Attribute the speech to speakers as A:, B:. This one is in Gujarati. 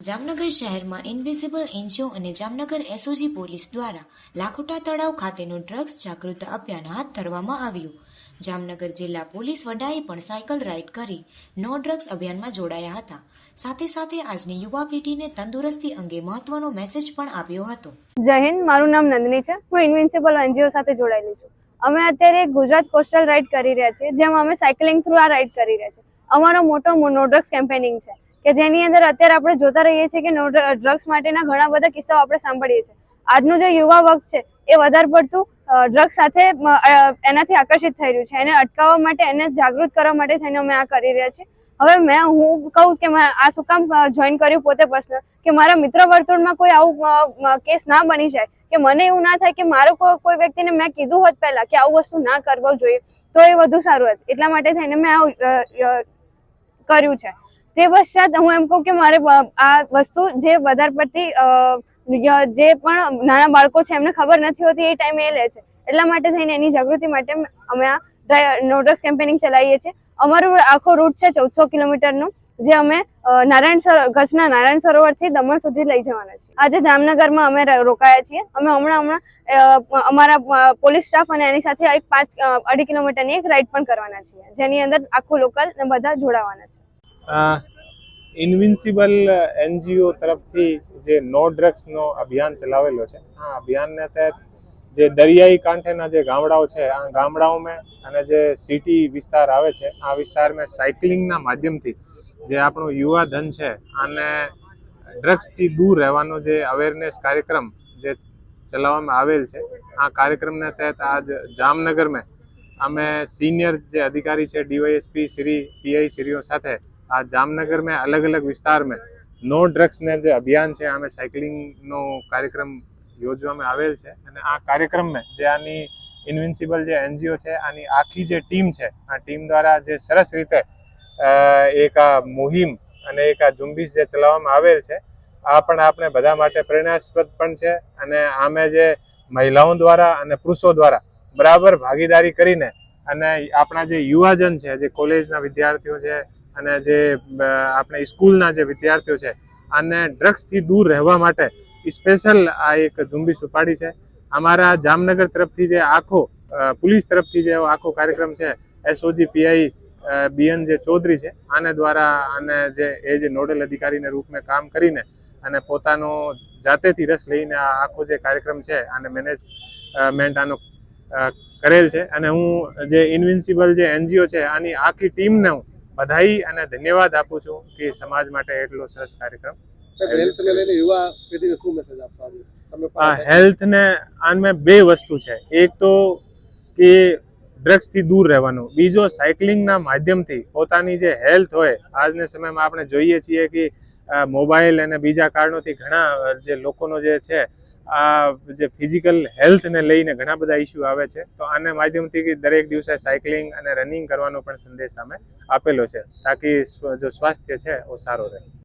A: જામનગર શહેરમાં ઇન્વિઝિબલ એનજીઓ અને જામનગર એસઓજી પોલીસ દ્વારા લાખોટા તળાવ ખાતેનું ડ્રગ્સ જાગૃતતા અભિયાન હાથ ધરવામાં આવ્યું. જામનગર જિલ્લા પોલીસ વડાએ પણ સાયકલ રાઇડ કરી નો ડ્રગ્સ અભિયાનમાં જોડાયા હતા. સાથે સાથે આજની યુવા પેઢીને તંદુરસ્તી અંગે મહત્વનો મેસેજ પણ આપ્યો હતો.
B: જય હિન્દ, મારું નામ નંદની છે. હું ઇન્વિન્સિબલ એનજીઓ સાથે જોડાયેલી છું. અમે અત્યારે ગુજરાત કોસ્ટલ રાઇડ કરી રહ્યા છીએ, જેમાં અમે સાયકલિંગ થ્રુ આ રાઇડ કરી રહ્યા છીએ. અમારો મોટો નો ડ્રગ્સ કેમ્પેનિંગ છે. કે જેની અંદર અત્યારે આપણે જોતા રહીએ છીએ કે નો ડ્રગ્સ માટેના ઘણા બધા કિસ્સાઓ આપણે સાંભળીએ છીએ. આજનું જે યુવા વર્ગ છે એ વધારે પડતું ડ્રગ્સ સાથે એનાથી આકર્ષિત થઈ રહ્યું છે. એને અટકાવવા માટે એને જાગૃત કરવા માટે થઈને અમે આ કરી રહ્યા છીએ. હવે મેં હું કહું કે આ શું કામ જોઈન કર્યું પોતે પર્સનલ કે મારા મિત્ર વર્તુળમાં કોઈ આવું કેસ ના બની જાય કે મને એવું ના થાય કે મારો કોઈ વ્યક્તિને મેં કીધું હોત પહેલા કે આવું વસ્તુ ના કરવું જોઈએ તો એ વધુ સારું હતું. એટલા માટે થઈને મેં અ, કર્યું છે. તે પશ્ચાત હું એમ કહું કે મારે આ વસ્તુ જે વધારે પડતી જે પણ નાના બાળકો છે એમને ખબર નથી હોતી, એ ટાઈમે એ લે છે. એટલા માટે થઈને એની જાગૃતિ માટે અમે આ નો કેમ્પેનિંગ ચલાવીએ છીએ. અમારો આખો રૂટ છે ચૌદસો કિલોમીટરનો, જે અમે નારાયણ કચ્છના નારાયણ સરોવરથી દમણ સુધી લઈ જવાના છીએ. આજે જામનગરમાં અમે રોકાયા છીએ. અમે હમણાં હમણાં અમારા પોલીસ સ્ટાફ અને એની સાથે એક પાંચ અઢી કિલોમીટરની એક રાઈડ પણ કરવાના છીએ, જેની અંદર આખું લોકલ બધા જોડાવાના છે.
C: ઇન્વિન્સિબલ એનજીઓ તરફથી જે નો ડ્રગ્સનો અભિયાન ચલાવેલો છે. આ અભિયાનને તહેત જે દરિયાઈ કાંઠેના જે ગામડાઓ છે, આ ગામડાઓમાં અને જે સિટી વિસ્તાર આવે છે, આ વિસ્તારમાં સાયકલિંગના માધ્યમથી જે આપણું યુવા ધન છે, આને ડ્રગ્સથી દૂર રહેવાનો જે અવેરનેસ કાર્યક્રમ જે ચલાવવામાં આવેલ છે, આ કાર્યક્રમને તહેત આજ જામનગરમાં અમે સિનિયર જે અધિકારી છે, ડીવાયએસપી શ્રી પીઆઈ શ્રીઓ સાથે આ જામનગર મેં અલગ અલગ विस्तार में નો ડ્રગ્સને જે અભિયાન છે, આમે સાયકલિંગનો કાર્યક્રમ યોજવામાં આવેલ છે. અને આ કાર્યક્રમમાં જે આની ઇન્વિન્સિબલ જે એનજીઓ છે, આની આખી જે ટીમ છે, આ ટીમ દ્વારા જે સરસ રીતે એક આ મુહિમ અને એક આ ઝુંબીશ જે ચલાવવામાં આવેલ છે, આ પણ આપણે બધા માટે પ્રેરણાસ્પદ પણ છે. અને આમે જે મહિલાઓ દ્વારા અને પુરુષો દ્વારા બરાબર ભાગીદારી કરીને અને આપણા જે યુવાજન છે, જે કોલેજના વિદ્યાર્થીઓ છે અને જે આપણે સ્કૂલના જે વિદ્યાર્થીઓ છે અને ડ્રગ્સથી દૂર રહેવા માટે સ્પેશિયલ આ એક ઝુંબેશ ઉપાડી છે. અમારા જામનગર તરફથી જે આખો પોલીસ તરફથી જે આખો કાર્યક્રમ છે, એસઓજી પીઆઈ બીએન જે ચૌધરી છે, આને દ્વારા અને જે, એ જે નોડલ અધિકારીને રૂપમાં કામ કરીને અને પોતાનો જાતેથી રસ લઈને આ આખો જે કાર્યક્રમ છે, આને મેનેજમેન્ટ આનો કરેલ છે. અને હું જે ઇન્વિન્સિબલ જે એનજીઓ છે, આની આખી ટીમને હું બધાઈ અને ધન્યવાદ આપું છું કે સમાજ માટે એટલો સરસ કાર્યક્રમ
D: હેલ્થને લઈને યુવા પેઢીને શું મેસેજ આપવા માંગો? તમે પણ
C: આ હેલ્થને આમાં બે વસ્તુ છે. એક તો કે ડ્રગ્સથી દૂર રહેવાનું. બીજો સાયકલિંગના માધ્યમથી પોતાની જે હેલ્થ હોય આજના સમયમાં આપણે જોઈએ છીએ કે મોબાઈલ અને બીજા કારણોથી ઘણા જે લોકોનો જે છે, આ જે ફિઝિકલ હેલ્થને લઈને ઘણા બધા ઇસ્યુ આવે છે. તો આને માધ્યમથી દરેક દિવસે સાયકલિંગ અને રનિંગ કરવાનો પણ સંદેશ સામે આપેલો છે, તાકી જો સ્વાસ્થ્ય છે એ સારો રહે.